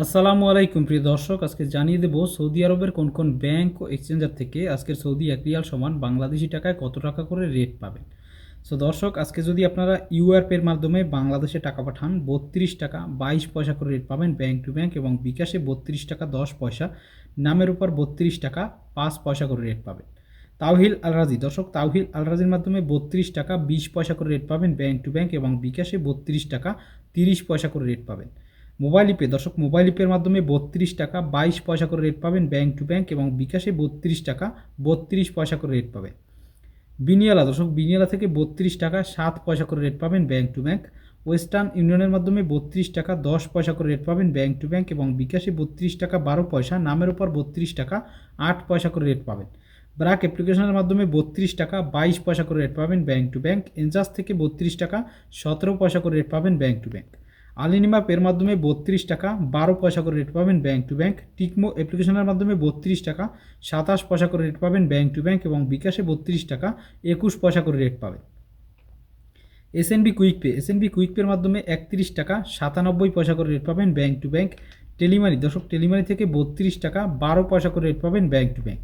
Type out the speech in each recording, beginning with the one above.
আসসালামু আলাইকুম, প্রিয় দর্শক। আজকে জানিয়ে দেব সৌদি আরবের কোন কোন ব্যাংক ও এক্সচেঞ্জার থেকে আজকের সৌদি এক রিয়াল সমান বাংলাদেশি টাকায় কত টাকা করে রেট পাবেন। সো দর্শক, আজকে যদি আপনারা ইউআরপের মাধ্যমে বাংলাদেশে টাকা পাঠান, বত্রিশ টাকা বাইশ পয়সা করে রেট পাবেন ব্যাংক টু ব্যাংক এবং বিকাশে বত্রিশ টাকা দশ পয়সা, নামের উপর বত্রিশ টাকা পাঁচ পয়সা করে রেট পাবেন। তাওহিল আলরাজি দর্শক, তাওহিল আলরাজির মাধ্যমে বত্রিশ টাকা বিশ পয়সা করে রেট পাবেন ব্যাংক টু ব্যাংক এবং বিকাশে বত্রিশ টাকা তিরিশ পয়সা করে রেট পাবেন। মোবাইল ইপে দর্শক, মোবাইল ইপের মাধ্যমে বত্রিশ টাকা বাইশ পয়সা করে রেট পাবেন ব্যাংক টু ব্যাংক এবং বিকাশে বত্রিশ টাকা বত্রিশ পয়সা করে রেট পাবেন। বিনিয়ালা, দর্শক, বিনিয়ালা থেকে বত্রিশ টাকা সাত পয়সা করে রেট পাবেন ব্যাংক টু ব্যাংক ওয়েস্টার্ন ইউনিয়নের মাধ্যমে বত্রিশ টাকা দশ পয়সা করে রেট পাবেন ব্যাংক টু ব্যাংক এবং বিকাশে বত্রিশ টাকা বারো পয়সা, নামের উপর বত্রিশ টাকা আট পয়সা করে রেট পাবেন। ব্রাক অ্যাপ্লিকেশনের মাধ্যমে বত্রিশ টাকা বাইশ পয়সা করে রেট পাবেন ব্যাংক টু ব্যাংক এনজাস থেকে বত্রিশ টাকা সতেরো পয়সা করে রেট পাবেন ব্যাংক টু ব্যাংক আলিনিমাপ এর মাধ্যমে বত্রিশ টাকা, বারো পয়সা করে রেট পাবেন ব্যাঙ্ক টু ব্যাঙ্ক টিকমো অ্যাপ্লিকেশনের মাধ্যমে বত্রিশ টাকা, সাতাশ পয়সা করে রেট পাবেন ব্যাঙ্ক টু ব্যাঙ্ক এবং বিকাশে বত্রিশ টাকা, একুশ পয়সা করে রেট পাবেন SNB quick pay SNB quick পের মাধ্যমে একত্রিশ টাকা, সাতানব্বই পয়সা করে রেট পাবেন ব্যাঙ্ক টু ব্যাঙ্ক টেলিমানি দর্শক টেলিমানি থেকে বত্রিশ টাকা, বারো পয়সা করে রেট পাবেন ব্যাঙ্ক টু ব্যাংক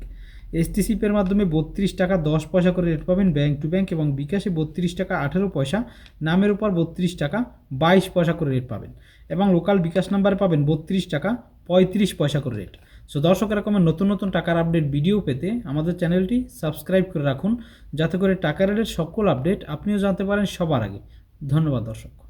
এসটিসি পের মাধ্যমে বত্রিশ টাকা দশ পয়সা করে রেট পাবেন ব্যাংক টু ব্যাংক এবং বিকাশে বত্রিশ টাকা আঠেরো পয়সা, নামের উপর বত্রিশ টাকা বাইশ পয়সা করে রেট পাবেন এবং লোকাল বিকাশ নাম্বারে পাবেন বত্রিশ টাকা পঁয়ত্রিশ পয়সা করে রেট সো দর্শক এরকমের নতুন নতুন টাকার আপডেট ভিডিও পেতে আমাদের চ্যানেলটি সাবস্ক্রাইব করে রাখুন। যাতে করে টাকা রেটের সকল আপডেট আপনিও জানতে পারেন সবার আগে। ধন্যবাদ, দর্শক।